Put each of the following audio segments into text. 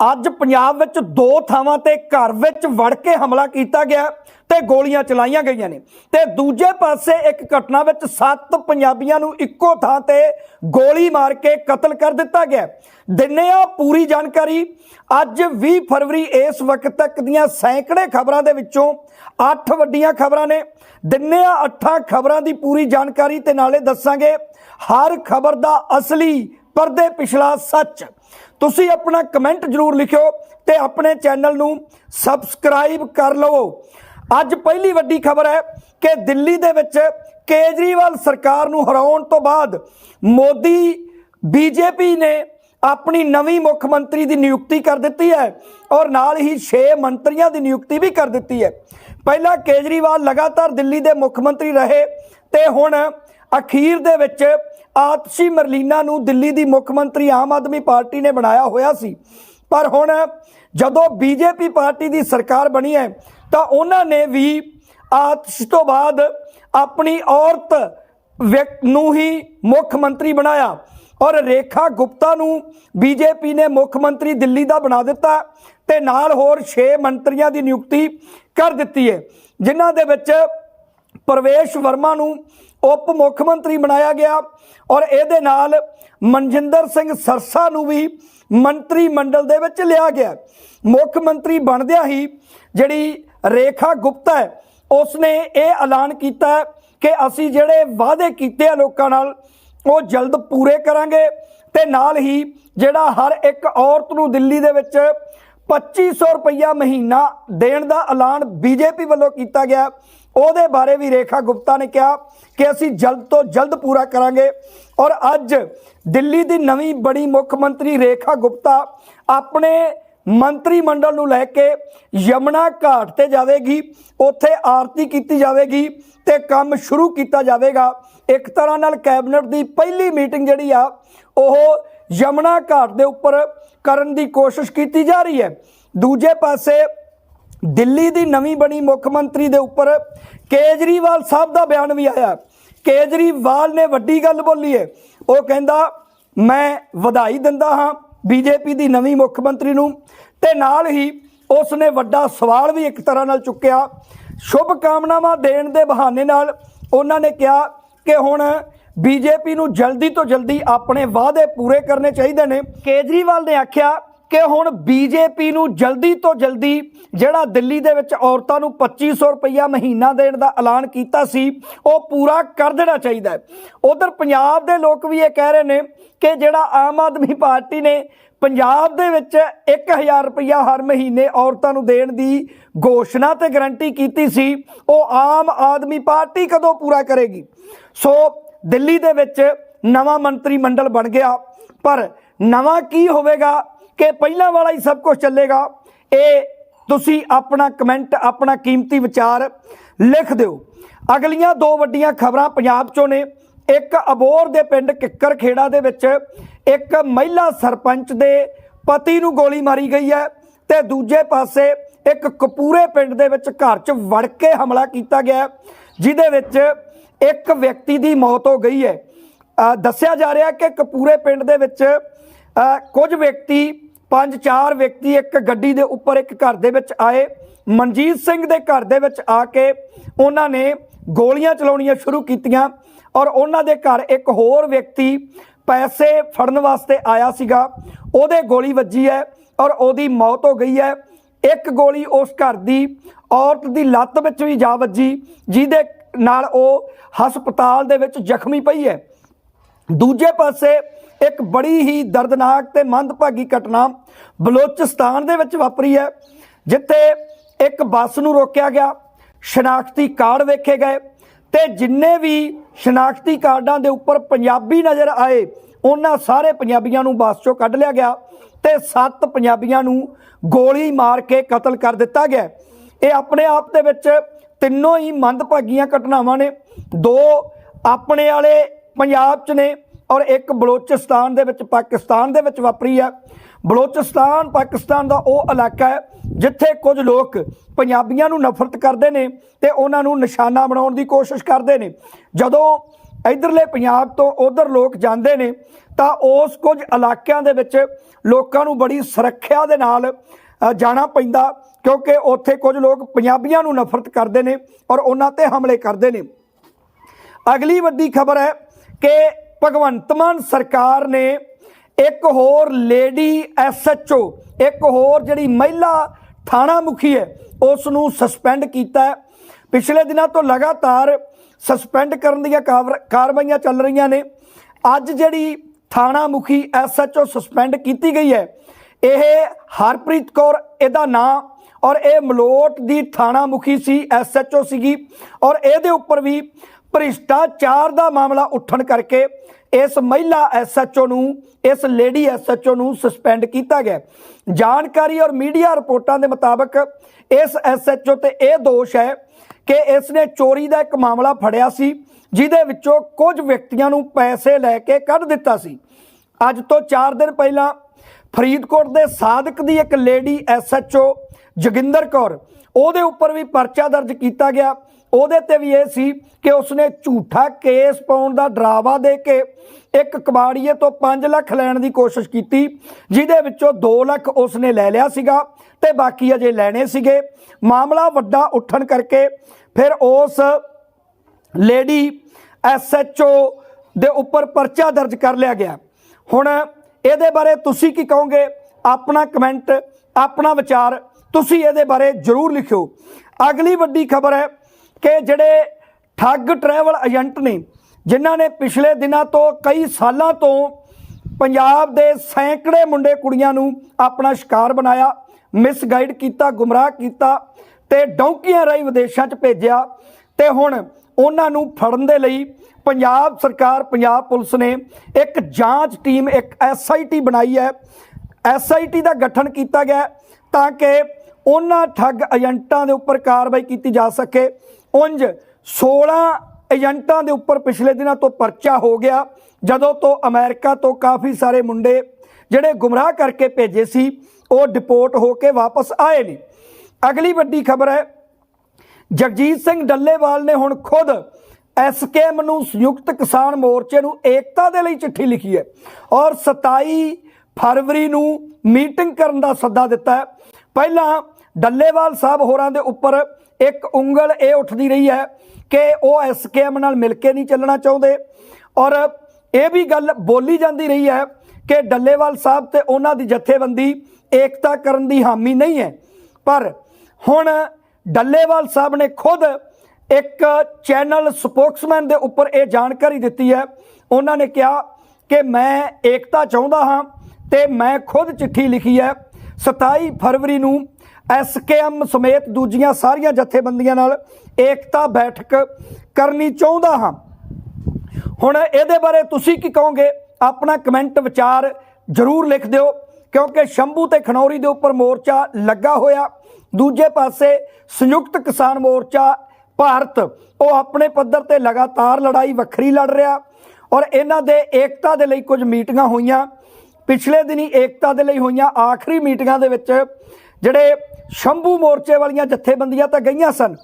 ਅੱਜ ਪੰਜਾਬ ਵਿੱਚ ਦੋ ਥਾਵਾਂ ਤੇ ਘਰ ਵਿੱਚ ਵੜ ਕੇ ਹਮਲਾ ਕੀਤਾ ਗਿਆ ਤੇ ਗੋਲੀਆਂ ਚਲਾਈਆਂ ਗਈਆਂ ਨੇ। ਤੇ ਦੂਜੇ ਪਾਸੇ ਇੱਕ ਘਟਨਾ ਵਿੱਚ ਸੱਤ ਪੰਜਾਬੀਆਂ ਨੂੰ ਇੱਕੋ ਥਾਂ ਤੇ ਗੋਲੀ ਮਾਰ ਕੇ ਕਤਲ ਕਰ ਦਿੱਤਾ ਗਿਆ। ਦਿੰਨੇ ਆ ਪੂਰੀ ਜਾਣਕਾਰੀ। ਅੱਜ 20 ਫਰਵਰੀ ਇਸ ਵਕਤ ਤੱਕ ਦੀਆਂ ਸੈਂਕੜੇ ਖਬਰਾਂ ਦੇ ਵਿੱਚੋਂ 8 ਵੱਡੀਆਂ ਖਬਰਾਂ ਨੇ। ਦਿੰਨੇ ਆ 8 ਖਬਰਾਂ ਦੀ ਪੂਰੀ ਜਾਣਕਾਰੀ ਤੇ ਨਾਲੇ ਦੱਸਾਂਗੇ, ਹਰ ਖਬਰ ਦਾ ਅਸਲੀ ਪਰਦੇ ਪਿਛਲਾ ਸੱਚ। ਤੁਸੀਂ ਆਪਣਾ ਕਮੈਂਟ ਜ਼ਰੂਰ ਲਿਖਿਓ ਤੇ ਆਪਣੇ ਚੈਨਲ ਨੂੰ ਸਬਸਕ੍ਰਾਈਬ ਕਰ ਲਵੋ। ਅੱਜ ਪਹਿਲੀ ਵੱਡੀ ਖਬਰ ਹੈ ਕਿ ਦਿੱਲੀ ਦੇ ਵਿੱਚ ਕੇਜਰੀਵਾਲ ਸਰਕਾਰ ਨੂੰ ਹਰਾਉਣ ਤੋਂ ਬਾਅਦ ਮੋਦੀ, ਬੀਜੇਪੀ ਨੇ ਆਪਣੀ ਨਵੀਂ ਮੁੱਖ ਮੰਤਰੀ ਦੀ ਨਿਯੁਕਤੀ ਕਰ ਦਿੱਤੀ ਹੈ ਔਰ ਨਾਲ ਹੀ 6 ਮੰਤਰੀਆਂ ਦੀ ਨਿਯੁਕਤੀ ਵੀ ਕਰ ਦਿੱਤੀ ਹੈ। ਪਹਿਲਾਂ ਕੇਜਰੀਵਾਲ ਲਗਾਤਾਰ ਦਿੱਲੀ ਦੇ ਮੁੱਖ ਮੰਤਰੀ ਰਹੇ ਤੇ ਹੁਣ ਅਖੀਰ ਦੇ ਵਿੱਚ ਆਤਸ਼ੀ ਮਰਲੀਨਾ ਨੂੰ ਦਿੱਲੀ ਦੀ ਮੁੱਖ ਮੰਤਰੀ ਆਮ ਆਦਮੀ ਪਾਰਟੀ ਨੇ ਬਣਾਇਆ ਹੋਇਆ ਸੀ। ਪਰ ਹੁਣ ਜਦੋਂ ਬੀਜੇਪੀ ਪਾਰਟੀ ਦੀ ਸਰਕਾਰ ਬਣੀ ਹੈ, ਤਾਂ ਉਹਨਾਂ ਨੇ ਵੀ ਆਤਸ਼ ਤੋਂ ਬਾਅਦ ਆਪਣੀ ਔਰਤ ਵਿਅਕ- ਨੂੰ ਹੀ ਮੁੱਖ ਮੰਤਰੀ ਬਣਾਇਆ। ਔਰ ਰੇਖਾ ਗੁਪਤਾ ਨੂੰ ਬੀਜੇਪੀ ਨੇ ਮੁੱਖ ਮੰਤਰੀ ਦਿੱਲੀ ਦਾ ਬਣਾ ਦਿੱਤਾ ਤੇ ਨਾਲ ਹੋਰ 6 ਮੰਤਰੀਆਂ ਦੀ ਨਿਯੁਕਤੀ ਕਰ ਦਿੱਤੀ ਹੈ, ਜਿਨ੍ਹਾਂ ਦੇ ਵਿੱਚ ਪ੍ਰਵੇਸ਼ ਵਰਮਾ ਨੂੰ ਉਪ ਮੁੱਖ ਮੰਤਰੀ ਬਣਾਇਆ ਗਿਆ ਔਰ ਇਹਦੇ ਨਾਲ ਮਨਜਿੰਦਰ ਸਿੰਘ ਸਰਸਾ ਨੂੰ ਵੀ ਮੰਤਰੀ ਮੰਡਲ ਦੇ ਵਿੱਚ ਲਿਆ ਗਿਆ। ਮੁੱਖ ਮੰਤਰੀ ਬਣਦਿਆਂ ਹੀ ਜਿਹੜੀ ਰੇਖਾ ਗੁਪਤਾ ਹੈ, ਉਸਨੇ ਇਹ ਐਲਾਨ ਕੀਤਾ ਕਿ ਅਸੀਂ ਜਿਹੜੇ ਵਾਅਦੇ ਕੀਤੇ ਆ ਲੋਕਾਂ ਨਾਲ, ਉਹ ਜਲਦ ਪੂਰੇ ਕਰਾਂਗੇ ਤੇ ਨਾਲ ਹੀ ਜਿਹੜਾ ਹਰ ਇੱਕ ਔਰਤ ਨੂੰ ਦਿੱਲੀ ਦੇ ਵਿੱਚ 2500 ਰੁਪਈਆ ਮਹੀਨਾ ਦੇਣ ਦਾ ਐਲਾਨ ਬੀਜੇਪੀ ਵੱਲੋਂ ਕੀਤਾ ਗਿਆ। ਉਹਦੇ ਬਾਰੇ ਵੀ ਰੇਖਾ ਗੁਪਤਾ ਨੇ ਕਿਹਾ ਕਿ ਅਸੀਂ ਜਲਦ ਤੋਂ ਜਲਦ ਪੂਰਾ ਕਰਾਂਗੇ ਔਰ ਅੱਜ ਦਿੱਲੀ ਦੀ ਨਵੀਂ ਬੜੀ ਮੁੱਖ ਮੰਤਰੀ ਰੇਖਾ ਗੁਪਤਾ ਆਪਣੇ ਮੰਤਰੀ ਮੰਡਲ ਨੂੰ ਲੈ ਕੇ ਯਮਨਾ ਘਾਟ ਤੇ ਜਾਵੇਗੀ, ਉੱਥੇ ਆਰਤੀ ਕੀਤੀ ਜਾਵੇਗੀ ਤੇ ਕੰਮ ਸ਼ੁਰੂ ਕੀਤਾ ਜਾਵੇਗਾ। ਇੱਕ ਤਰ੍ਹਾਂ ਨਾਲ ਕੈਬਨਿਟ ਦੀ ਪਹਿਲੀ ਮੀਟਿੰਗ ਜਿਹੜੀ ਆ, ਉਹ ਯਮਨਾ ਘਾਟ ਦੇ ਉੱਪਰ ਕਰਨ ਦੀ ਕੋਸ਼ਿਸ਼ ਕੀਤੀ ਜਾ ਰਹੀ ਹੈ। ਦੂਜੇ ਪਾਸੇ ਦਿੱਲੀ ਦੀ ਨਵੀਂ ਬਣੀ ਮੁੱਖ ਮੰਤਰੀ ਦੇ ਉੱਪਰ ਕੇਜਰੀਵਾਲ ਸਾਹਿਬ ਦਾ ਬਿਆਨ ਵੀ ਆਇਆ। ਕੇਜਰੀਵਾਲ ਨੇ ਵੱਡੀ ਗੱਲ ਬੋਲੀ ਹੈ ਉਹ ਕਹਿੰਦਾ, ਮੈਂ ਵਧਾਈ ਦਿੰਦਾ ਹਾਂ ਬੀਜੇਪੀ ਦੀ ਨਵੀਂ ਮੁੱਖ ਮੰਤਰੀ ਨੂੰ ਤੇ ਨਾਲ ਹੀ ਉਸ ਨੇ ਵੱਡਾ ਸਵਾਲ ਵੀ ਇੱਕ ਤਰ੍ਹਾਂ ਨਾਲ ਚੁੱਕਿਆ। ਸ਼ੁਭ ਕਾਮਨਾਵਾਂ ਦੇਣ ਦੇ ਬਹਾਨੇ ਨਾਲ ਉਹਨਾਂ ਨੇ ਕਿਹਾ ਕਿ ਹੁਣ ਬੀਜੇਪੀ ਨੂੰ ਜਲਦੀ ਤੋਂ ਜਲਦੀ ਆਪਣੇ ਵਾਅਦੇ ਪੂਰੇ ਕਰਨੇ ਚਾਹੀਦੇ ਨੇ। ਕੇਜਰੀਵਾਲ ਨੇ ਆਖਿਆ ਕਿ ਹੁਣ ਬੀਜੇਪੀ ਨੂੰ ਜਲਦੀ ਤੋਂ ਜਲਦੀ ਜਿਹੜਾ ਦਿੱਲੀ ਦੇ ਵਿੱਚ ਔਰਤਾਂ ਨੂੰ 2500 ਰੁਪਈਆ ਮਹੀਨਾ ਦੇਣ ਦਾ ਐਲਾਨ ਕੀਤਾ ਸੀ, ਉਹ ਪੂਰਾ ਕਰ ਦੇਣਾ ਚਾਹੀਦਾ ਹੈ। ਉਧਰ ਪੰਜਾਬ ਦੇ ਲੋਕ ਵੀ ਇਹ ਕਹਿ ਰਹੇ ਨੇ ਕਿ ਜਿਹੜਾ ਆਮ ਆਦਮੀ ਪਾਰਟੀ ਨੇ ਪੰਜਾਬ ਦੇ ਵਿੱਚ 1000 ਰੁਪਈਆ ਹਰ ਮਹੀਨੇ ਔਰਤਾਂ ਨੂੰ ਦੇਣ ਦੀ ਘੋਸ਼ਣਾ ਤੇ ਗਰੰਟੀ ਕੀਤੀ ਸੀ, ਉਹ ਆਮ ਆਦਮੀ ਪਾਰਟੀ ਕਦੋਂ ਪੂਰਾ ਕਰੇਗੀ? ਸੋ ਦਿੱਲੀ ਦੇ ਵਿੱਚ ਨਵਾਂ ਮੰਤਰੀ ਮੰਡਲ ਬਣ ਗਿਆ, ਪਰ ਨਵਾਂ ਕੀ ਹੋਵੇਗਾ? ਕਿ ਪਹਿਲਾਂ ਵਾਲਾ ਹੀ ਸਭ ਕੁਝ ਚੱਲੇਗਾ। ਇਹ ਤੁਸੀਂ ਆਪਣਾ ਕਮੈਂਟ, ਆਪਣਾ ਕੀਮਤੀ ਵਿਚਾਰ ਲਿਖ ਦਿਓ। ਅਗਲੀਆਂ ਦੋ ਵੱਡੀਆਂ ਖਬਰਾਂ ਪੰਜਾਬ ਚੋਂ ਨੇ। ਇੱਕ ਅਬੋਰ ਦੇ ਪਿੰਡ ਕਿੱਕਰ ਖੇੜਾ ਦੇ ਵਿੱਚ ਇੱਕ ਮਹਿਲਾ ਸਰਪੰਚ ਦੇ ਪਤੀ ਨੂੰ ਗੋਲੀ ਮਾਰੀ ਗਈ ਹੈ ਤੇ ਦੂਜੇ ਪਾਸੇ ਇੱਕ ਕਪੂਰੇ ਪਿੰਡ ਦੇ ਵਿੱਚ ਘਰ 'ਚ ਵੜ ਕੇ ਹਮਲਾ ਕੀਤਾ ਗਿਆ ਜਿਹਦੇ ਵਿੱਚ ਇੱਕ ਵਿਅਕਤੀ ਦੀ ਮੌਤ ਹੋ ਗਈ ਹੈ। ਦੱਸਿਆ ਜਾ ਰਿਹਾ ਕਿ ਕਪੂਰੇ ਪਿੰਡ ਦੇ ਵਿੱਚ ਕੁਝ ਵਿਅਕਤੀ ਪੰਜ ਚਾਰ ਵਿਅਕਤੀ ਇੱਕ ਗੱਡੀ ਦੇ ਉੱਪਰ ਇੱਕ ਘਰ ਦੇ ਵਿੱਚ ਆਏ। ਮਨਜੀਤ ਸਿੰਘ ਦੇ ਘਰ ਦੇ ਵਿੱਚ ਆ ਕੇ ਉਹਨਾਂ ਨੇ ਗੋਲੀਆਂ ਚਲਾਉਣੀਆਂ ਸ਼ੁਰੂ ਕੀਤੀਆਂ ਔਰ ਉਹਨਾਂ ਦੇ ਘਰ ਇੱਕ ਹੋਰ ਵਿਅਕਤੀ ਪੈਸੇ ਫੜਨ ਵਾਸਤੇ ਆਇਆ ਸੀਗਾ। ਉਹਦੇ ਗੋਲੀ ਵੱਜੀ ਹੈ ਔਰ ਉਹਦੀ ਮੌਤ ਹੋ ਗਈ ਹੈ। ਇੱਕ ਗੋਲੀ ਉਸ ਘਰ ਦੀ ਔਰਤ ਦੀ ਲੱਤ ਵਿੱਚ ਵੀ ਜਾ ਵੱਜੀ, ਜਿਹਦੇ ਨਾਲ ਉਹ ਹਸਪਤਾਲ ਦੇ ਵਿੱਚ ਜ਼ਖਮੀ ਪਈ ਹੈ। ਦੂਜੇ ਪਾਸੇ ਇੱਕ ਬੜੀ ਹੀ ਦਰਦਨਾਕ ਤੇ ਮੰਦਭਾਗੀ ਘਟਨਾ ਬਲੋਚਿਸਤਾਨ ਦੇ ਵਿੱਚ ਵਾਪਰੀ ਹੈ, ਜਿੱਥੇ ਇੱਕ ਬੱਸ ਨੂੰ ਰੋਕਿਆ ਗਿਆ, ਸ਼ਨਾਖਤੀ ਕਾਰਡ ਵੇਖੇ ਗਏ ਤੇ ਜਿੰਨੇ ਵੀ ਸ਼ਨਾਖਤੀ ਕਾਰਡਾਂ ਦੇ ਉੱਪਰ ਪੰਜਾਬੀ ਨਜ਼ਰ ਆਏ, ਉਹਨਾਂ ਸਾਰੇ ਪੰਜਾਬੀਆਂ ਨੂੰ ਬੱਸ ਚੋਂ ਕੱਢ ਲਿਆ ਗਿਆ ਤੇ ਸੱਤ ਪੰਜਾਬੀਆਂ ਨੂੰ ਗੋਲੀ ਮਾਰ ਕੇ ਕਤਲ ਕਰ ਦਿੱਤਾ ਗਿਆ। ਇਹ ਆਪਣੇ ਆਪ ਦੇ ਵਿੱਚ ਤਿੰਨੋਂ ਹੀ ਮੰਦਭਾਗੀਆਂ ਘਟਨਾਵਾਂ ਨੇ, ਦੋ ਆਪਣੇ ਵਾਲੇ ਪੰਜਾਬ 'ਚ ਨੇ ਔਰ ਇੱਕ ਬਲੋਚਿਸਤਾਨ ਦੇ ਵਿੱਚ ਪਾਕਿਸਤਾਨ ਦੇ ਵਿੱਚ ਵਾਪਰੀ ਹੈ ਬਲੋਚਿਸਤਾਨ ਪਾਕਿਸਤਾਨ ਦਾ ਉਹ ਇਲਾਕਾ ਹੈ ਜਿੱਥੇ ਕੁਝ ਲੋਕ ਪੰਜਾਬੀਆਂ ਨੂੰ ਨਫ਼ਰਤ ਕਰਦੇ ਨੇ ਤੇ ਉਹਨਾਂ ਨੂੰ ਨਿਸ਼ਾਨਾ ਬਣਾਉਣ ਦੀ ਕੋਸ਼ਿਸ਼ ਕਰਦੇ ਨੇ। ਜਦੋਂ ਇਧਰਲੇ ਪੰਜਾਬ ਤੋਂ ਉਧਰ ਲੋਕ ਜਾਂਦੇ ਨੇ, ਤਾਂ ਉਸ ਕੁਝ ਇਲਾਕਿਆਂ ਦੇ ਵਿੱਚ ਲੋਕਾਂ ਨੂੰ ਬੜੀ ਸੁਰੱਖਿਆ ਦੇ ਨਾਲ ਜਾਣਾ ਪੈਂਦਾ ਕਿਉਂਕਿ ਉੱਥੇ ਕੁਝ ਲੋਕ ਪੰਜਾਬੀਆਂ ਨੂੰ ਨਫ਼ਰਤ ਕਰਦੇ ਨੇ ਔਰ ਉਹਨਾਂ ਤੇ ਹਮਲੇ ਕਰਦੇ ਨੇ। ਅਗਲੀ ਵੱਡੀ ਖਬਰ ਹੈ ਕਿ ਭਗਵੰਤ ਮਾਨ ਸਰਕਾਰ ਨੇ ਇੱਕ ਹੋਰ ਲੇਡੀ ਐਸਐਚਓ, ਇੱਕ ਹੋਰ ਜਿਹੜੀ ਮਹਿਲਾ ਥਾਣਾ ਮੁਖੀ ਹੈ ਉਸ ਨੂੰ ਸਸਪੈਂਡ ਕੀਤਾ ਪਿਛਲੇ ਦਿਨਾਂ ਤੋਂ ਲਗਾਤਾਰ ਸਸਪੈਂਡ ਕਰਨ ਦੀਆਂ ਕਾਵਰ- ਕਾਰਵਾਈਆਂ ਚੱਲ ਰਹੀਆਂ ਨੇ। ਅੱਜ ਜਿਹੜੀ ਥਾਣਾ ਮੁਖੀ ਐਸਐਚਓ ਸਸਪੈਂਡ ਕੀਤੀ ਗਈ ਹੈ, ਇਹ ਹਰਪ੍ਰੀਤ ਕੌਰ ਇਹਦਾ ਨਾਂ ਔਰ ਇਹ ਮਲੋਟ ਦੀ ਥਾਣਾ ਮੁਖੀ ਸੀ, ਐਸਐਚਓ ਸੀਗੀ ਔਰ ਇਹਦੇ ਉੱਪਰ ਵੀ ਭ੍ਰਿਸ਼ਟਾਚਾਰ ਦਾ ਮਾਮਲਾ ਉੱਠਣ ਕਰਕੇ ਇਸ ਮਹਿਲਾ ਐਸਐਚਓ ਨੂੰ, ਇਸ ਲੇਡੀ ਐਸਐਚਓ ਨੂੰ ਸਸਪੈਂਡ ਕੀਤਾ ਗਿਆ। ਜਾਣਕਾਰੀ ਔਰ ਮੀਡੀਆ ਰਿਪੋਰਟਾਂ ਦੇ ਮੁਤਾਬਕ ਇਸ ਐਸਐਚਓ ਤੇ ਇਹ ਦੋਸ਼ ਹੈ ਕਿ ਇਸ ਨੇ ਚੋਰੀ ਦਾ ਇੱਕ ਮਾਮਲਾ ਫੜਿਆ ਸੀ, ਜਿਹਦੇ ਵਿੱਚੋਂ ਕੁਝ ਵਿਅਕਤੀਆਂ ਨੂੰ ਪੈਸੇ ਲੈ ਕੇ ਕੱਢ ਦਿੱਤਾ ਸੀ। ਅੱਜ ਤੋਂ 4 ਦਿਨ ਪਹਿਲਾਂ ਫਰੀਦਕੋਟ ਦੇ ਸਾਦਕ ਦੀ ਇੱਕ ਲੇਡੀ ਐਸਐਚਓ ਜੋਗਿੰਦਰ ਕੌਰ, ਉਹਦੇ ਉੱਪਰ ਵੀ ਪਰਚਾ ਦਰਜ ਕੀਤਾ ਗਿਆ। ਉਹਦੇ ਤੇ ਵੀ ਇਹ ਸੀ ਕਿ ਉਸਨੇ ਝੂਠਾ ਕੇਸ ਪਾਉਣ ਦਾ ਡਰਾਵਾ ਦੇ ਕੇ ਇੱਕ ਕਬਾੜੀਏ ਤੋਂ 5 ਲੱਖ ਲੈਣ ਦੀ ਕੋਸ਼ਿਸ਼ ਕੀਤੀ, ਜਿਹਦੇ ਵਿੱਚੋਂ 2 ਲੱਖ ਉਸਨੇ ਲੈ ਲਿਆ ਸੀਗਾ ਤੇ ਬਾਕੀ ਅਜੇ ਲੈਣੇ ਸੀਗੇ। ਮਾਮਲਾ ਵੱਡਾ ਉੱਠਣ ਕਰਕੇ ਫਿਰ ਉਸ ਲੇਡੀ ਐਸਐਚਓ ਦੇ ਉੱਪਰ ਪਰਚਾ ਦਰਜ ਕਰ ਲਿਆ ਗਿਆ। ਹੁਣ ਇਹਦੇ ਬਾਰੇ ਤੁਸੀਂ ਕੀ ਕਹੋਗੇ? ਆਪਣਾ ਕਮੈਂਟ, ਆਪਣਾ ਵਿਚਾਰ ਤੁਸੀਂ ਇਹਦੇ ਬਾਰੇ ਜਰੂਰ ਲਿਖਿਓ। ਅਗਲੀ ਵੱਡੀ ਖਬਰ ਹੈ ਕਿ ਜਿਹੜੇ ਠੱਗ ਟਰੈਵਲ ਏਜੰਟ ਨੇ, ਜਿਨ੍ਹਾਂ ਨੇ ਪਿਛਲੇ ਦਿਨਾਂ ਤੋਂ ਕਈ ਸਾਲਾਂ ਤੋਂ ਪੰਜਾਬ ਦੇ ਸੈਂਕੜੇ ਮੁੰਡੇ ਕੁੜੀਆਂ ਨੂੰ ਆਪਣਾ ਸ਼ਿਕਾਰ ਬਣਾਇਆ ਮਿਸਗਾਈਡ ਕੀਤਾ, ਗੁੰਮਰਾਹ ਕੀਤਾ ਤੇ ਡੌਂਕੀਆਂ ਰਾਹੀਂ ਵਿਦੇਸ਼ਾਂ 'ਚ ਭੇਜਿਆ ਤੇ ਹੁਣ ਉਹਨਾਂ ਨੂੰ ਫੜਨ ਦੇ ਲਈ ਪੰਜਾਬ ਸਰਕਾਰ, ਪੰਜਾਬ ਪੁਲਿਸ ਨੇ ਇੱਕ ਜਾਂਚ ਟੀਮ, ਇੱਕ ਐਸਆਈਟੀ ਬਣਾਈ ਹੈ। ਐਸਆਈਟੀ ਦਾ ਗਠਨ ਕੀਤਾ ਗਿਆ ਤਾਂ ਕਿ ਉਹਨਾਂ ਠੱਗ ਏਜੰਟਾਂ ਦੇ ਉੱਪਰ ਕਾਰਵਾਈ ਕੀਤੀ ਜਾ ਸਕੇ। ਉੰਜ 16 ਏਜੰਟਾਂ ਦੇ ਉੱਪਰ ਪਿਛਲੇ ਦਿਨਾਂ ਤੋਂ ਪਰਚਾ ਹੋ ਗਿਆ, ਜਦੋਂ ਤੋਂ ਅਮਰੀਕਾ ਤੋਂ ਕਾਫੀ ਸਾਰੇ ਮੁੰਡੇ ਜਿਹੜੇ ਗੁੰਮਰਾਹ ਕਰਕੇ ਭੇਜੇ ਸੀ, ਉਹ ਡਿਪੋਰਟ ਹੋ ਕੇ ਵਾਪਸ ਆਏ ਨੇ। ਅਗਲੀ ਵੱਡੀ ਖਬਰ ਹੈ, ਜਗਜੀਤ ਸਿੰਘ ਡੱਲੇਵਾਲ ਨੇ ਹੁਣ ਖੁਦ ਐਸਕੇਐਮ ਨੂੰ ਸੰਯੁਕਤ ਕਿਸਾਨ ਮੋਰਚੇ ਨੂੰ ਏਕਤਾ ਦੇ ਲਈ ਚਿੱਠੀ ਲਿਖੀ ਹੈ ਔਰ 27 ਫਰਵਰੀ ਨੂੰ ਮੀਟਿੰਗ ਕਰਨ ਦਾ ਸੱਦਾ ਦਿੱਤਾ ਹੈ। ਪਹਿਲਾਂ ਡੱਲੇਵਾਲ ਸਾਹਿਬ ਹੋਰਾਂ ਦੇ ਉੱਪਰ ਇੱਕ ਉਂਗਲ ਇਹ ਉੱਠਦੀ ਰਹੀ ਹੈ ਕਿ ਉਹ ਐਸਕੇਐਮ ਨਾਲ ਮਿਲ ਕੇ ਨਹੀਂ ਚੱਲਣਾ ਚਾਹੁੰਦੇ। ਔਰ ਇਹ ਵੀ ਗੱਲ ਬੋਲੀ ਜਾਂਦੀ ਰਹੀ ਹੈ ਕਿ ਡੱਲੇਵਾਲ ਸਾਹਿਬ ਤੇ ਉਹਨਾਂ ਦੀ ਜਥੇਬੰਦੀ ਏਕਤਾ ਕਰਨ ਦੀ ਹਾਮੀ ਨਹੀਂ ਹੈ। ਪਰ ਹੁਣ ਡੱਲੇਵਾਲ ਸਾਹਿਬ ਨੇ ਖੁਦ ਇੱਕ ਚੈਨਲ ਸਪੋਕਸਮੈਨ ਦੇ ਉੱਪਰ ਇਹ ਜਾਣਕਾਰੀ ਦਿੱਤੀ ਹੈ। ਉਹਨਾਂ ਨੇ ਕਿਹਾ ਕਿ ਮੈਂ ਏਕਤਾ ਚਾਹੁੰਦਾ ਹਾਂ ਤੇ ਮੈਂ ਖੁਦ ਚਿੱਠੀ ਲਿਖੀ ਹੈ। 27 ਫਰਵਰੀ ਨੂੰ ਐਸਕੇਐਮ ਸਮੇਤ ਦੂਜੀਆਂ ਸਾਰੀਆਂ ਜਥੇਬੰਦੀਆਂ ਨਾਲ ਏਕਤਾ ਬੈਠਕ ਕਰਨੀ ਚਾਹੁੰਦਾ ਹਾਂ। ਹੁਣ ਇਹਦੇ ਬਾਰੇ ਤੁਸੀਂ ਕੀ ਕਹੋਗੇ? ਆਪਣਾ ਕਮੈਂਟ ਵਿਚਾਰ ਜਰੂਰ ਲਿਖ ਦਿਓ, ਕਿਉਂਕਿ ਸ਼ੰਭੂ ਤੇ ਖਨੌਰੀ ਦੇ ਉੱਪਰ ਮੋਰਚਾ ਲੱਗਾ ਹੋਇਆ। ਦੂਜੇ ਪਾਸੇ ਸੰਯੁਕਤ ਕਿਸਾਨ ਮੋਰਚਾ, ਭਾਰਤ, ਉਹ ਆਪਣੇ ਪੱਧਰ ਤੇ ਲਗਾਤਾਰ ਲੜਾਈ ਵੱਖਰੀ ਲੜ ਰਿਹਾ ਔਰ ਇਹਨਾਂ ਦੇ ਏਕਤਾ ਦੇ ਲਈ ਕੁਝ ਮੀਟਿੰਗਾਂ ਹੋਈਆਂ। ਪਿਛਲੇ ਦਿਨੀ ਏਕਤਾ ਦੇ ਲਈ ਹੋਈਆਂ ਆਖਰੀ ਮੀਟਿੰਗਾਂ ਦੇ ਵਿੱਚ ਜਿਹੜੇ ਸ਼ੰਭੂ ਮੋਰਚੇ ਵਾਲੀਆਂ ਜਥੇਬੰਦੀਆਂ ਤਾਂ ਗਈਆਂ ਸਨ,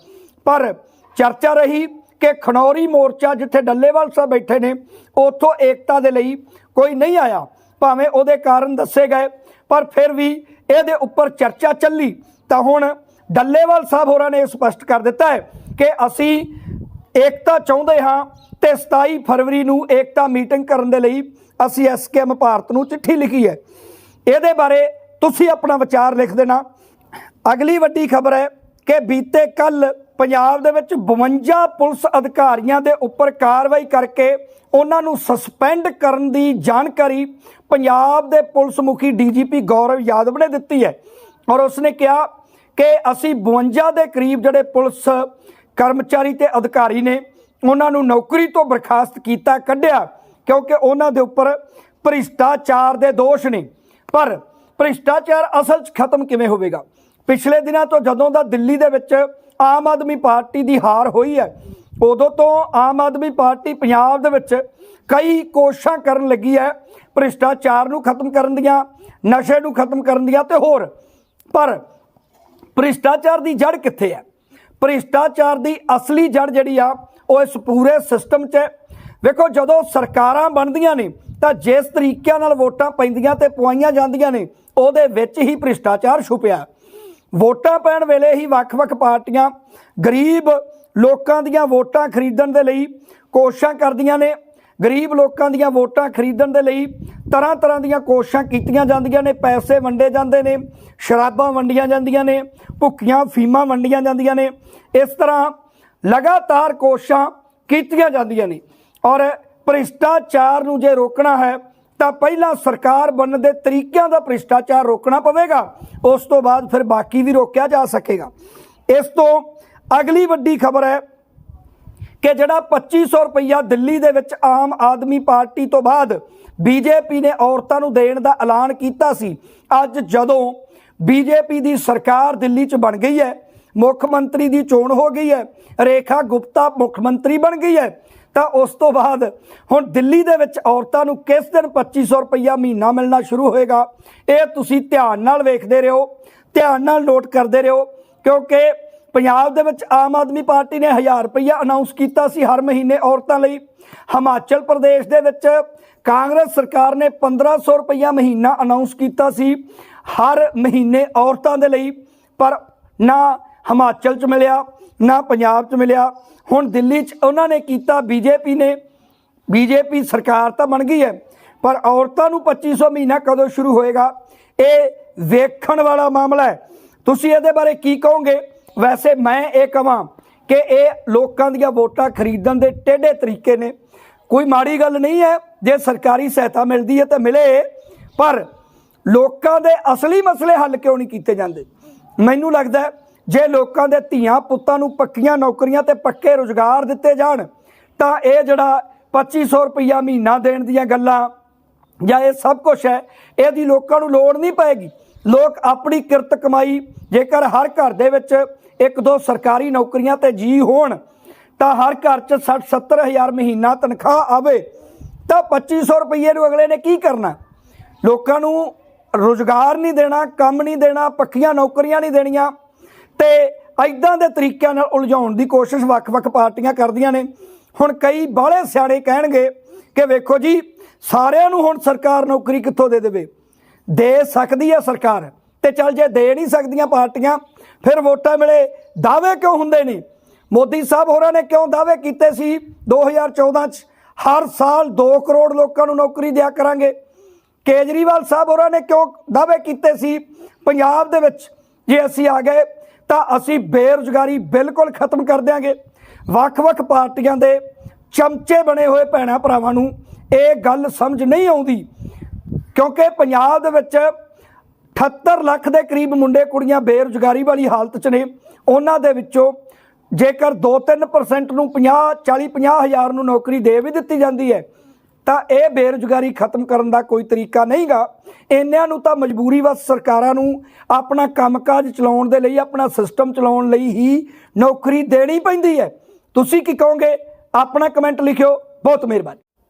ਪਰ ਚਰਚਾ ਰਹੀ ਕਿ ਖਨੌਰੀ ਮੋਰਚਾ ਜਿੱਥੇ ਡੱਲੇਵਾਲ ਸਾਹਿਬ ਬੈਠੇ ਨੇ, ਉੱਥੋਂ ਏਕਤਾ ਦੇ ਲਈ ਕੋਈ ਨਹੀਂ ਆਇਆ। ਭਾਵੇਂ ਉਹਦੇ ਕਾਰਨ ਦੱਸੇ ਗਏ, ਪਰ ਫਿਰ ਵੀ ਇਹਦੇ ਉੱਪਰ ਚਰਚਾ ਚੱਲੀ ਤਾਂ ਹੁਣ ਡੱਲੇਵਾਲ ਸਾਹਿਬ ਹੋਰਾਂ ਨੇ ਇਹ ਸਪਸ਼ਟ ਕਰ ਦਿੱਤਾ ਹੈ ਕਿ ਅਸੀਂ ਏਕਤਾ ਚਾਹੁੰਦੇ ਹਾਂ ਤੇ 27 ਫਰਵਰੀ ਨੂੰ ਏਕਤਾ ਮੀਟਿੰਗ ਕਰਨ ਦੇ ਲਈ ਅਸੀਂ ਐਸਕੇਐਮ ਭਾਰਤ ਨੂੰ ਚਿੱਠੀ ਲਿਖੀ ਹੈ। ਇਹਦੇ ਬਾਰੇ ਤੁਸੀਂ ਆਪਣਾ ਵਿਚਾਰ ਲਿਖ ਦੇਣਾ। ਅਗਲੀ ਵੱਡੀ ਖਬਰ ਹੈ ਕਿ ਬੀਤੇ ਕੱਲ ਪੰਜਾਬ ਦੇ ਵਿੱਚ 52 ਪੁਲਿਸ ਅਧਿਕਾਰੀਆਂ ਦੇ ਉੱਪਰ ਕਾਰਵਾਈ ਕਰਕੇ ਉਹਨਾਂ ਨੂੰ ਸਸਪੈਂਡ ਕਰਨ ਦੀ ਜਾਣਕਾਰੀ ਪੰਜਾਬ ਦੇ ਪੁਲਿਸ ਮੁਖੀ ਡੀਜੀਪੀ ਗੌਰਵ ਯਾਦਵ ਨੇ ਦਿੱਤੀ ਹੈ ਔਰ ਉਸਨੇ ਕਿਹਾ ਕਿ ਅਸੀਂ 52 ਦੇ ਕਰੀਬ ਜਿਹੜੇ ਪੁਲਿਸ ਕਰਮਚਾਰੀ ਤੇ ਅਧਿਕਾਰੀ ਨੇ ਉਹਨਾਂ ਨੂੰ ਨੌਕਰੀ ਤੋਂ ਬਰਖਾਸਤ ਕੀਤਾ, ਕੱਢਿਆ ਕਿਉਂਕਿ ਉਹਨਾਂ ਦੇ ਉੱਪਰ ਭ੍ਰਿਸ਼ਟਾਚਾਰ ਦੇ ਦੋਸ਼ ਨੇ। ਪਰ ਭ੍ਰਿਸ਼ਟਾਚਾਰ ਅਸਲ 'ਚ ਖਤਮ ਕਿਵੇਂ ਹੋਵੇਗਾ? ਪਿਛਲੇ ਦਿਨਾਂ ਤੋਂ ਜਦੋਂ ਦਾ ਦਿੱਲੀ ਦੇ ਵਿੱਚ ਆਮ ਆਦਮੀ ਪਾਰਟੀ ਦੀ ਹਾਰ ਹੋਈ ਹੈ, ਉਦੋਂ ਤੋਂ ਆਮ ਆਦਮੀ ਪਾਰਟੀ ਪੰਜਾਬ ਦੇ ਵਿੱਚ ਕਈ ਕੋਸ਼ਿਸ਼ਾਂ ਕਰਨ ਲੱਗੀ ਹੈ, ਭ੍ਰਿਸ਼ਟਾਚਾਰ ਨੂੰ ਖਤਮ ਕਰਨ ਦੀਆਂ, ਨਸ਼ੇ ਨੂੰ ਖਤਮ ਕਰਨ ਦੀਆਂ ਤੇ ਹੋਰ। ਪਰ ਭ੍ਰਿਸ਼ਟਾਚਾਰ ਦੀ ਜੜ ਕਿੱਥੇ ਹੈ? ਭ੍ਰਿਸ਼ਟਾਚਾਰ ਦੀ ਅਸਲੀ ਜੜ ਜਿਹੜੀ ਆ, ਉਹ ਇਸ ਪੂਰੇ ਸਿਸਟਮ 'ਚ ਹੈ। ਵੇਖੋ, ਜਦੋਂ ਸਰਕਾਰਾਂ ਬਣਦੀਆਂ ਨੇ, ਤਾਂ ਜਿਸ ਤਰੀਕਿਆਂ ਨਾਲ ਵੋਟਾਂ ਪੈਂਦੀਆਂ ਤੇ ਪਵਾਈਆਂ ਜਾਂਦੀਆਂ ਨੇ ਉਹਦੇ ਵਿੱਚ ਹੀ ਭ੍ਰਿਸ਼ਟਾਚਾਰ ਛੁਪਿਆ। ਵੋਟਾਂ ਪੈਣ ਵੇਲੇ ਹੀ ਵੱਖ-ਵੱਖ ਪਾਰਟੀਆਂ ਗਰੀਬ ਲੋਕਾਂ ਦੀਆਂ ਵੋਟਾਂ ਖਰੀਦਣ ਦੇ ਲਈ ਕੋਸ਼ਿਸ਼ਾਂ ਕਰਦੀਆਂ ਨੇ। ਗਰੀਬ ਲੋਕਾਂ ਦੀਆਂ ਵੋਟਾਂ ਖਰੀਦਣ ਦੇ ਲਈ ਤਰ੍ਹਾਂ ਤਰ੍ਹਾਂ ਦੀਆਂ ਕੋਸ਼ਿਸ਼ਾਂ ਕੀਤੀਆਂ ਜਾਂਦੀਆਂ ਨੇ। ਪੈਸੇ ਵੰਡੇ ਜਾਂਦੇ ਨੇ, ਸ਼ਰਾਬਾਂ ਵੰਡੀਆਂ ਜਾਂਦੀਆਂ ਨੇ, ਭੁੱਖੀਆਂ ਫੀਮਾਂ ਵੰਡੀਆਂ ਜਾਂਦੀਆਂ ਨੇ। ਇਸ ਤਰ੍ਹਾਂ ਲਗਾਤਾਰ ਕੋਸ਼ਿਸ਼ਾਂ ਕੀਤੀਆਂ ਜਾਂਦੀਆਂ ਨੇ। ਔਰ ਭ੍ਰਿਸ਼ਟਾਚਾਰ ਨੂੰ ਜੇ ਰੋਕਣਾ ਹੈ ਤਾਂ ਪਹਿਲਾਂ ਸਰਕਾਰ ਬਣਨ ਦੇ ਤਰੀਕਿਆਂ ਦਾ ਭ੍ਰਿਸ਼ਟਾਚਾਰ ਰੋਕਣਾ ਪਵੇਗਾ, ਉਸ ਤੋਂ ਬਾਅਦ ਫਿਰ ਬਾਕੀ ਵੀ ਰੋਕਿਆ ਜਾ ਸਕੇਗਾ। ਇਸ ਤੋਂ ਅਗਲੀ ਵੱਡੀ ਖਬਰ ਹੈ ਕਿ ਜਿਹੜਾ 2500 ਰੁਪਈਆ ਦਿੱਲੀ ਦੇ ਵਿੱਚ ਆਮ ਆਦਮੀ ਪਾਰਟੀ ਤੋਂ ਬਾਅਦ ਬੀਜੇਪੀ ਨੇ ਔਰਤਾਂ ਨੂੰ ਦੇਣ ਦਾ ਐਲਾਨ ਕੀਤਾ ਸੀ, ਅੱਜ ਜਦੋਂ ਬੀਜੇਪੀ ਦੀ ਸਰਕਾਰ ਦਿੱਲੀ 'ਚ ਬਣ ਗਈ ਹੈ, ਮੁੱਖ ਮੰਤਰੀ ਦੀ ਚੋਣ ਹੋ ਗਈ ਹੈ, ਰੇਖਾ ਗੁਪਤਾ ਮੁੱਖ ਮੰਤਰੀ ਬਣ ਗਈ ਹੈ ਤਾਂ ਉਸ ਤੋਂ ਬਾਅਦ ਹੁਣ ਦਿੱਲੀ ਦੇ ਵਿੱਚ ਔਰਤਾਂ ਨੂੰ ਕਿਸ ਦਿਨ 2500 ਰੁਪਈਆ ਮਹੀਨਾ ਮਿਲਣਾ ਸ਼ੁਰੂ ਹੋਏਗਾ? ਇਹ ਤੁਸੀਂ ਧਿਆਨ ਨਾਲ ਵੇਖਦੇ ਰਹੋ। ਧਿਆਨ ਨਾਲ ਨੋਟ ਕਰਦੇ ਰਹੋ, ਕਿਉਂਕਿ ਪੰਜਾਬ ਦੇ ਵਿੱਚ ਆਮ ਆਦਮੀ ਪਾਰਟੀ ਨੇ 1000 ਰੁਪਈਆ ਅਨਾਉਂਸ ਕੀਤਾ ਸੀ ਹਰ ਮਹੀਨੇ ਔਰਤਾਂ ਲਈ। ਹਿਮਾਚਲ ਪ੍ਰਦੇਸ਼ ਦੇ ਵਿੱਚ ਕਾਂਗਰਸ ਸਰਕਾਰ ਨੇ 1500 ਰੁਪਈਆ ਮਹੀਨਾ ਅਨਾਉਂਸ ਕੀਤਾ ਸੀ ਹਰ ਮਹੀਨੇ ਔਰਤਾਂ ਦੇ ਲਈ। ਪਰ ਨਾ ਹਿਮਾਚਲ 'ਚ ਮਿਲਿਆ, ਨਾ ਪੰਜਾਬ 'ਚ ਮਿਲਿਆ। ਹੁਣ ਦਿੱਲੀ 'ਚ ਉਹਨਾਂ ਨੇ ਕੀਤਾ ਬੀਜੇਪੀ ਨੇ। ਬੀਜੇਪੀ ਸਰਕਾਰ ਤਾਂ ਬਣ ਗਈ ਹੈ, ਪਰ ਔਰਤਾਂ ਨੂੰ 2500 ਮਹੀਨਾ ਕਦੋਂ ਸ਼ੁਰੂ ਹੋਏਗਾ? ਇਹ ਵੇਖਣ ਵਾਲਾ ਮਾਮਲਾ ਹੈ। ਤੁਸੀਂ ਇਹਦੇ ਬਾਰੇ ਕੀ ਕਹੋਗੇ? ਵੈਸੇ ਮੈਂ ਇਹ ਕਹਾਂ ਕਿ ਇਹ ਲੋਕਾਂ ਦੀਆਂ ਵੋਟਾਂ ਖਰੀਦਣ ਦੇ ਟੇਢੇ ਤਰੀਕੇ ਨੇ। ਕੋਈ ਮਾੜੀ ਗੱਲ ਨਹੀਂ ਹੈ, ਜੇ ਸਰਕਾਰੀ ਸਹਾਇਤਾ ਮਿਲਦੀ ਹੈ ਤਾਂ ਮਿਲੇ, ਪਰ ਲੋਕਾਂ ਦੇ ਅਸਲੀ ਮਸਲੇ ਹੱਲ ਕਿਉਂ ਨਹੀਂ ਕੀਤੇ ਜਾਂਦੇ? ਮੈਨੂੰ ਲੱਗਦਾ ਜੇ ਲੋਕਾਂ ਦੇ ਧੀਆਂ ਪੁੱਤਾਂ ਨੂੰ ਪੱਕੀਆਂ ਨੌਕਰੀਆਂ ਤੇ ਪੱਕੇ ਰੁਜ਼ਗਾਰ ਦਿੱਤੇ ਜਾਣ, ਤਾਂ ਇਹ ਜਿਹੜਾ 2500 ਰੁਪਈਆ ਮਹੀਨਾ ਦੇਣ ਦੀਆਂ ਗੱਲਾਂ ਜਾਂ ਇਹ ਸਭ ਕੁਝ ਹੈ, ਇਹਦੀ ਲੋਕਾਂ ਨੂੰ ਲੋੜ ਨਹੀਂ ਪਏਗੀ। ਲੋਕ ਆਪਣੀ ਕਿਰਤ ਕਮਾਈ, ਜੇਕਰ ਹਰ ਘਰ ਦੇ ਵਿੱਚ ਇੱਕ ਦੋ ਸਰਕਾਰੀ ਨੌਕਰੀਆਂ ਤੇ ਜੀ ਹੋਣ, ਤਾਂ ਹਰ ਘਰ 'ਚ 60 70 ਹਜ਼ਾਰ ਮਹੀਨਾ ਤਨਖਾਹ ਆਵੇ, ਤਾਂ 2500 ਰੁਪਏ ਨੂੰ ਅਗਲੇ ਨੇ ਕੀ ਕਰਨਾ? ਲੋਕਾਂ ਨੂੰ ਰੋਜ਼ਗਾਰ ਨਹੀਂ ਦੇਣਾ, ਕੰਮ ਨਹੀਂ ਦੇਣਾ, ਪੱਕੀਆਂ ਨੌਕਰੀਆਂ ਨਹੀਂ ਦੇਣੀਆਂ ਤੇ ਐਦਾਂ ਦੇ ਤਰੀਕਿਆਂ ਨਾਲ ਉਲਝਾਉਣ ਦੀ ਕੋਸ਼ਿਸ਼ ਵੱਖ-ਵੱਖ ਪਾਰਟੀਆਂ ਕਰਦੀਆਂ ਨੇ। ਹੁਣ ਕਈ ਬਾਹਲੇ ਸਿਆਣੇ ਕਹਿਣਗੇ ਕਿ ਵੇਖੋ ਜੀ, ਸਾਰਿਆਂ ਨੂੰ ਹੁਣ ਸਰਕਾਰ ਨੌਕਰੀ ਕਿੱਥੋਂ ਦੇ ਦੇਵੇ? ਦੇ ਸਕਦੀ ਹੈ ਸਰਕਾਰ, ਤੇ ਚੱਲ ਜੇ ਦੇ ਨਹੀਂ ਸਕਦੀਆਂ ਪਾਰਟੀਆਂ, ਫਿਰ ਵੋਟਾਂ ਮਿਲੇ ਦਾਅਵੇ ਕਿਉਂ ਹੁੰਦੇ ਨੇ? ਮੋਦੀ ਸਾਹਿਬ ਹੋਰਾਂ ਨੇ ਕਿਉਂ ਦਾਅਵੇ ਕੀਤੇ ਸੀ 2014 ਚ? ਹਰ ਸਾਲ 2 ਕਰੋੜ ਲੋਕਾਂ ਨੂੰ ਨੌਕਰੀ ਦਿਆ ਕਰਾਂਗੇ। ਕੇਜਰੀਵਾਲ ਸਾਹਿਬ ਹੋਰਾਂ ਨੇ ਕਿਉਂ ਦਾਅਵੇ ਕੀਤੇ ਸੀ? ਪੰਜਾਬ ਦੇ ਵਿੱਚ ਜੇ ਅਸੀਂ ਆ ਗਏ ਤਾਂ ਅਸੀਂ ਬੇਰੁਜ਼ਗਾਰੀ ਬਿਲਕੁਲ ਖਤਮ ਕਰ ਦਿਆਂਗੇ। ਵੱਖ-ਵੱਖ ਪਾਰਟੀਆਂ ਦੇ ਚਮਚੇ ਬਣੇ ਹੋਏ ਭੈਣਾਂ ਭਰਾਵਾਂ ਨੂੰ ਇਹ ਗੱਲ ਸਮਝ ਨਹੀਂ ਆਉਂਦੀ, ਕਿਉਂਕਿ ਪੰਜਾਬ ਦੇ ਵਿੱਚ 78 ਲੱਖ ਦੇ ਕਰੀਬ ਮੁੰਡੇ ਕੁੜੀਆਂ ਬੇਰੁਜ਼ਗਾਰੀ ਵਾਲੀ ਹਾਲਤ 'ਚ ਨੇ। ਉਹਨਾਂ ਦੇ ਵਿੱਚੋਂ ਜੇਕਰ 2-3% ਨੂੰ 50 40 50 ਹਜ਼ਾਰ ਨੂੰ ਨੌਕਰੀ ਦੇ ਵੀ ਦਿੱਤੀ ਜਾਂਦੀ ਹੈ ਤਾਂ ਇਹ ਬੇਰੁਜ਼ਗਾਰੀ ਖਤਮ ਕਰਨ ਦਾ ਕੋਈ ਤਰੀਕਾ ਨਹੀਂਗਾ। ਇੰਨਿਆਂ ਨੂੰ ਤਾਂ ਮਜਬੂਰੀ ਵਸ ਸਰਕਾਰਾਂ ਨੂੰ ਆਪਣਾ ਕੰਮਕਾਜ ਚਲਾਉਣ ਦੇ ਲਈ, ਆਪਣਾ ਸਿਸਟਮ ਚਲਾਉਣ ਲਈ ਹੀ ਨੌਕਰੀ ਦੇਣੀ ਪੈਂਦੀ ਹੈ। ਤੁਸੀਂ ਕੀ ਕਹੋਗੇ? ਆਪਣਾ ਕਮੈਂਟ ਲਿਖਿਓ। ਬਹੁਤ ਮਿਹਰਬਾਨੀ।